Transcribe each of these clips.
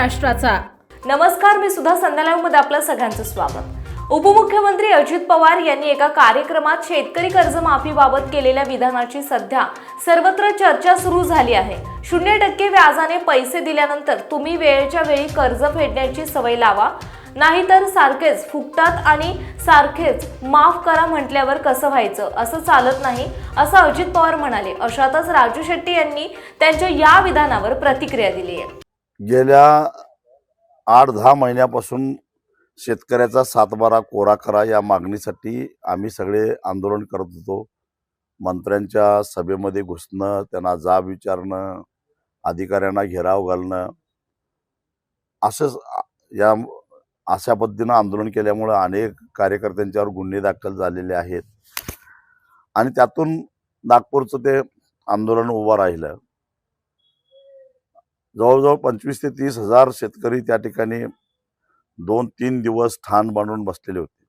महाराष्ट्राचा. नमस्कार मी सुद्धा संध्यालामध्ये आपलं सगळ्यांचं स्वागत. उपमुख्यमंत्री अजित पवार यांनी एका कार्यक्रमात शेतकरी कर्जमाफीबाबत केलेल्या विधानाची सध्या सर्वत्र चर्चा सुरू झाली आहे. शून्य टक्के व्याजाने पैसे दिल्यानंतर तुम्ही वेळेच्या वेळी कर्ज फेडण्याची सवय लावा. नाहीतर सारखेच फुकटात आणि सारखेच माफ करा म्हटल्यावर कसं व्हायचं? असं चालत नाही असं अजित पवार म्हणाले. अशातच राजू शेट्टी यांनी त्यांच्या या विधानावर प्रतिक्रिया दिली आहे. गेल्या आठ दहा महिन्यापासून शेतकऱ्याचा सातबारा कोरा करा या मागणीसाठी आम्ही सगळे आंदोलन करत होतो. मंत्र्यांच्या सभेमध्ये घुसणं त्यांना जाब विचारणं अधिकाऱ्यांना घेराव घालणं असंच या अशा पद्धतीनं आंदोलन केल्यामुळं अनेक कार्यकर्त्यांच्यावर गुन्हे दाखल झालेले आहेत. आणि त्यातून नागपूरचं ते आंदोलन उभं राहिलं. जवळजवळ पंचवीस ते तीस हजार शेतकरी त्या ठिकाणी दोन तीन दिवस ठाण बांधून बसलेले होते.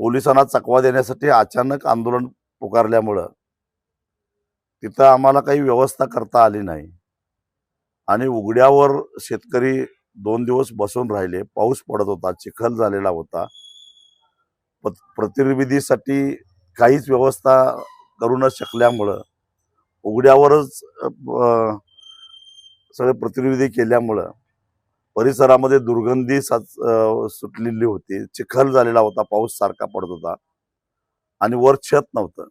पोलिसांना चकवा देण्यासाठी अचानक आंदोलन पुकारल्यामुळं तिथं आम्हाला काही व्यवस्था करता आली नाही. आणि उघड्यावर शेतकरी दोन दिवस बसून राहिले. पाऊस पडत होता चिखल झालेला होता. प्रतिनिधीसाठी काहीच व्यवस्था करू न शकल्यामुळं उघड्यावरच सगळे प्रतिनिधी केल्यामुळं परिसरामध्ये दुर्गंधी साच सुटलेली होती. चिखल झालेला होता. पाऊस सारखा पडत होता. आणि वर छत नव्हतं.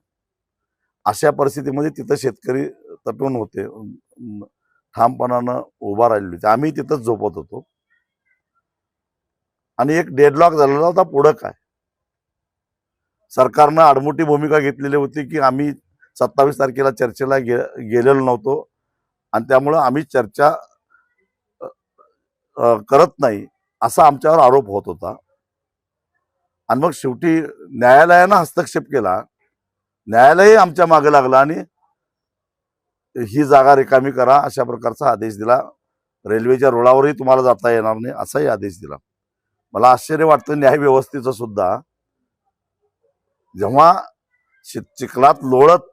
अशा परिस्थितीमध्ये तिथं शेतकरी तटून होते. ठामपणानं उभा राहिलेली होते. आम्ही तिथंच झोपत होतो. आणि एक डेडलॉक झालेला होता पुढं काय? सरकारनं आडमोठी भूमिका घेतलेली होती की आम्ही सत्तावीस तारखेला चर्चेला गे गेलेलो नव्हतो. आणि त्यामुळं आम्ही चर्चा करत नाही असा आमच्यावर आरोप होत होता. आणि मग शेवटी न्यायालयानं हस्तक्षेप केला. न्यायालयही आमच्या मागे लागला आणि ही जागा रिकामी करा अशा प्रकारचा आदेश दिला. रेल्वेच्या रुळावरही तुम्हाला जाता येणार नाही असाही आदेश दिला. मला आश्चर्य वाटतं न्यायव्यवस्थेचं सुद्धा. जेव्हा शेत चिखलात लोळत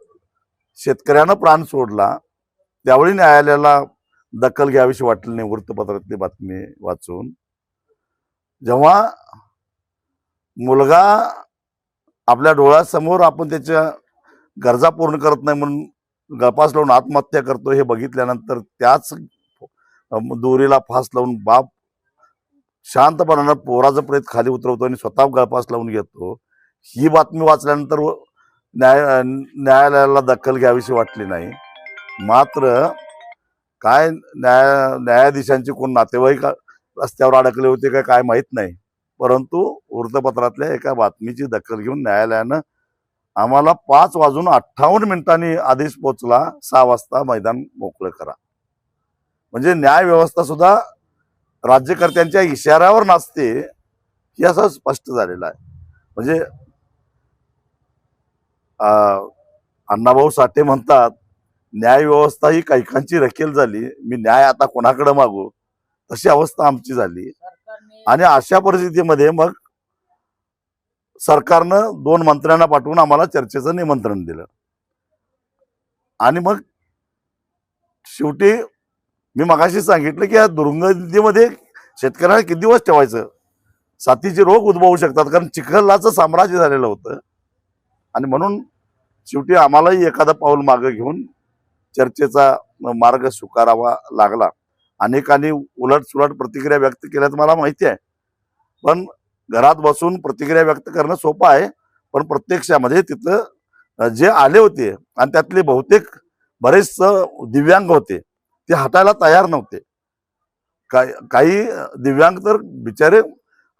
शेतकऱ्यानं प्राण सोडला त्यावेळी न्यायालयाला दखल घ्यावीशी वाटली नाही वृत्तपत्रातली बातमी वाचून. जेव्हा मुलगा आपल्या डोळ्यासमोर आपण त्याच्या गरजा पूर्ण करत नाही म्हणून गळपास लावून आत्महत्या करतो हे बघितल्यानंतर त्याच दोरीला फास लावून बाप शांतपणानं पोराचं प्रेत खाली उतरवतो आणि स्वतः गळपास लावून घेतो. ही बातमी वाचल्यानंतर व- न्याय न्यायालयाला दखल घ्यावीशी वाटली नाही. मात्र काय न्याय न्यायाधीशांचे कोण नातेवाईक रस्त्यावर अडकले होते काय काय माहीत नाही. परंतु वृत्तपत्रातल्या एका बातमीची दखल घेऊन न्यायालयानं आम्हाला पाच वाजून अठ्ठावन्न मिनिटांनी आदेश पोचला सहा वाजता मैदान मोकळं करा. म्हणजे न्याय व्यवस्था सुद्धा राज्यकर्त्यांच्या इशाऱ्यावर नाचते हे असं स्पष्ट झालेलं आहे. म्हणजे अं, अण्णाभाऊ साठे म्हणतात न्याय व्यवस्था ही कैकांची रखेल झाली. मी न्याय आता कोणाकडे मागू? तशी अवस्था आमची झाली. आणि अशा परिस्थितीमध्ये मग सरकारनं दोन मंत्र्यांना पाठवून आम्हाला चर्चेचं निमंत्रण दिलं. आणि मग शेवटी मी मगाशी सांगितलं की या दुर्गंधीमध्ये शेतकऱ्यांना किती दिवस ठेवायचं? साथीचे रोग उद्भवू शकतात कारण चिखलाचं साम्राज्य झालेलं होतं. आणि म्हणून शेवटी आम्हालाही एखादं पाऊल मागं घेऊन चर्चेचा मार्ग स्वीकारावा लागला. अनेकांनी उलटसुलट प्रतिक्रिया व्यक्त केल्यात मला माहिती आहे. पण घरात बसून प्रतिक्रिया व्यक्त करणं सोपं आहे पण प्रत्यक्षामध्ये तिथं जे आले होते आणि त्यातले बहुतेक बरेच दिव्यांग होते ते हटायला तयार नव्हते. काही काही दिव्यांग तर बिचारे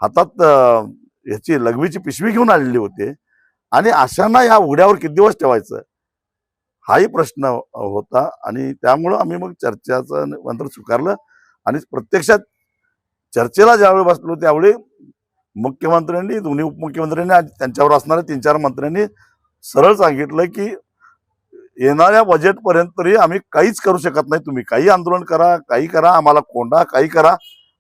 हातात ह्याची लघवीची पिशवी घेऊन आलेली होते आणि अशांना या उघड्यावर किती दिवस ठेवायचं? हाही प्रश्न होता आणि त्यामुळं आम्ही मग चर्चेचं मंत्र स्वीकारलं. आणि प्रत्यक्षात चर्चेला ज्यावेळी बसलो त्यावेळी मुख्यमंत्र्यांनी दोन्ही उपमुख्यमंत्र्यांनी आणि त्यांच्यावर असणाऱ्या तीन चार मंत्र्यांनी सरळ सांगितलं की येणाऱ्या बजेटपर्यंत तरी आम्ही काहीच करू शकत नाही तुम्ही. काही आंदोलन करा काही करा आम्हाला कोंडा काही करा.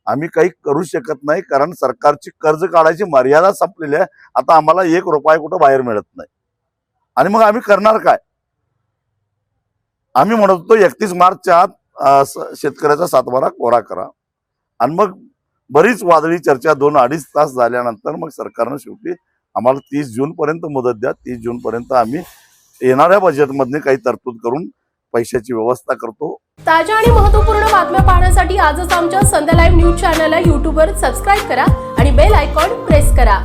आम्ही काही करू शकत नाही कारण सरकारची कर्ज काढायची मर्यादा संपलेली आहे. आता आम्हाला एक रुपया कुठं बाहेर मिळत नाही. आणि मग आम्ही करणार काय? आम्ही म्हणत होतो एकतीस मार्चच्या आत शेतकऱ्याचा सातबारा कोरा करा. आणि मग बरीच वादळी चर्चा दोन अडीच तास झाल्यानंतर मग सरकारनं शेवटी आम्हाला तीस जून पर्यंत मुदत द्या. तीस जून पर्यंत आम्ही येणाऱ्या बजेटमधने काही तरतूद करून पैशाची व्यवस्था करतो. ताज्या आणि महत्त्वपूर्ण बातम्या पाहण्यासाठी आजच आमच्या संध्या लाईव्ह न्यूज चॅनलला युट्यूबवर सबस्क्राईब करा आणि बेल आयकॉन प्रेस करा.